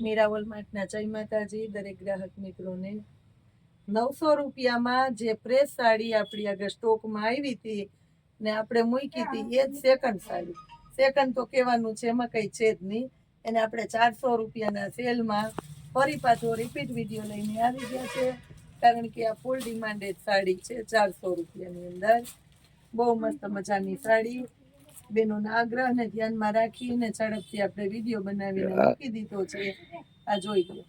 મીરાવલ માર્ટના જય માતાજી, દરેક ગ્રાહક મિત્રોને. નવસો રૂપિયામાં જે પ્રેસ સાડી આપણી આગળ સ્ટોકમાં આવી હતી ને આપણે મૂકી હતી, એ જ સેકન્ડ સાડી. સેકન્ડ તો કહેવાનું છે, એમાં કંઈ છે જ નહીં. એને આપણે ચારસો રૂપિયાના સેલમાં ફરી પાછો રિપીટ વીડિયો લઈને આવી ગયા છે. કારણ કે આ ફૂલ ડિમાન્ડેડ સાડી છે, ચારસો રૂપિયાની અંદર. બહુ મસ્ત મજાની સાડી. બેનોના આગ્રહને ધ્યાનમાં રાખીને ઝડપથી આપણે વીડિયો બનાવીને મૂકી દીધો છે. આ જોઈ લો.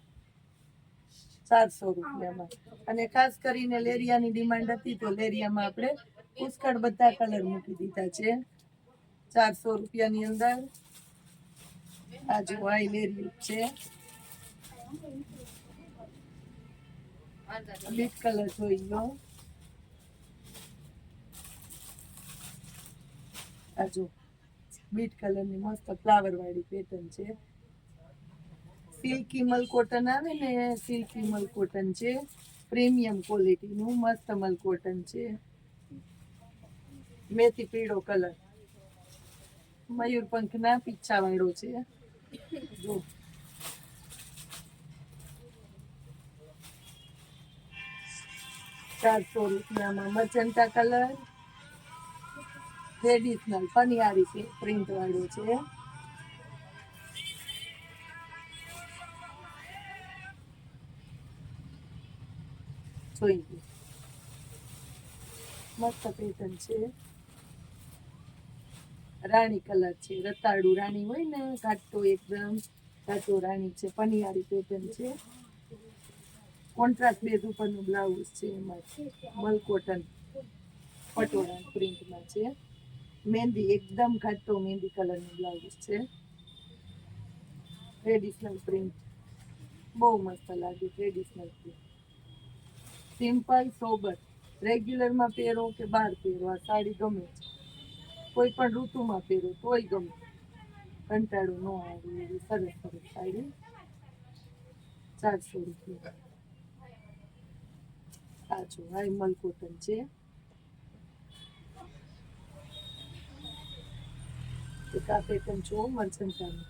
સાતસો રૂપિયામાં. અને ખાસ કરીને લેરિયાની ડિમાન્ડ હતી તો લેરિયામાં આપણે પુષ્કળ બધા કલર મૂકી દીધા છે. ચારસો રૂપિયાની અંદર. આ જો આઈ લેરિયું છે. લીટ કલર જોઈ લો. આ જો. બીટ કલરની મસ્ત ફ્લાવર વાળી પેટર્ન છે. સિલ્કી મલ કોટન આવે ને સિલ્કી મલ કોટન છે. પ્રીમિયમ ક્વોલિટીનું મસ્ત મલ કોટન છે. મેથી પીળો કલર. મયુરપંખના પીછા વાળો છે. જો. ચારસો રૂપિયામાં મજંટા કલર. ટ્રેડિશનલ પનિયારી છે, પ્રિન્ટ વાળું છે. જોઈ મસ્ત પેટર્ન છે. રાણી કલર છે, રતાળુ રાણી હોય ને, ઘાટો એકદમ. ઘાટો રાણી છે પનિયારી પેટર્ન છે. કોન્ટ્રાસ્ટ બેઝ ઉપરનું બ્લાઉઝ છે એમાં. મલ કોટન પટોળા પ્રિન્ટમાં છે. મહેંદી એકદમ ઘાટો મહેંદી કલરનું બ્લાઉઝ છે ટ્રેડિશનલ પ્રિન્ટ બહુ મસ્ત લાગે ટ્રેડિશનલ પ્રિન્ટ સિમ્પલ સોબર રેગ્યુલરમાં પહેરો કે બહાર પહેરો આ સાડી ગમે છે કોઈ પણ ઋતુમાં પહેરો તોય ગમે કંટાળો ન આવે એવી સરસ સરસ સાડી ચારસો રૂપિયા સાચું હાઈ મલ કોટન છે એક આ પેટર્ન જો મરચંટાની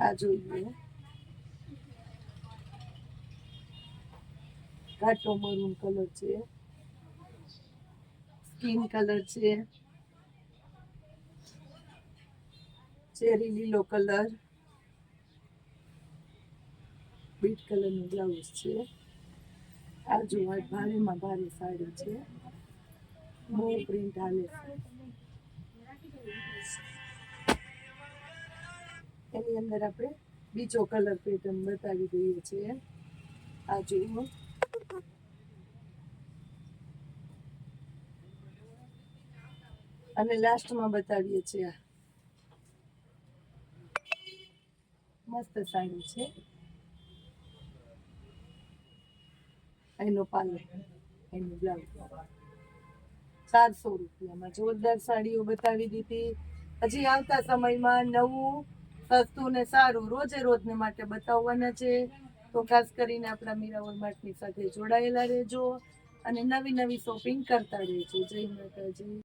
આ જોઈએ ઘાટો મરૂન કલર છે સ્કિન કલર છે ચેરી લીલો કલર બીટ કલરનું બ્લાઉઝ છે આ જોવા ભારેમાં ભારે સાડી છે. બહુ પ્રિન્ટ હાલે છે. એની અંદર આપણે બીજો કલર પેટર્ન બતાવી દઈએ છીએ. આ જુઓ. અને લાસ્ટમાં બતાવીએ છીએ મસ્ત સાડી છે. એનો પાલર એનું બ્લાઉઝ. ચારસો રૂપિયામાં. જોરદાર સાડીઓ બતાવી દીધી. હજી આવતા સમયમાં નવું, સસ્તું ને સારું રોજે રોજને માટે બતાવવાના છે. તો ખાસ કરીને આપણા મીરા માર્ટની સાથે જોડાયેલા રહેજો અને નવી નવી શોપિંગ કરતા રહેજો. જય માતાજી.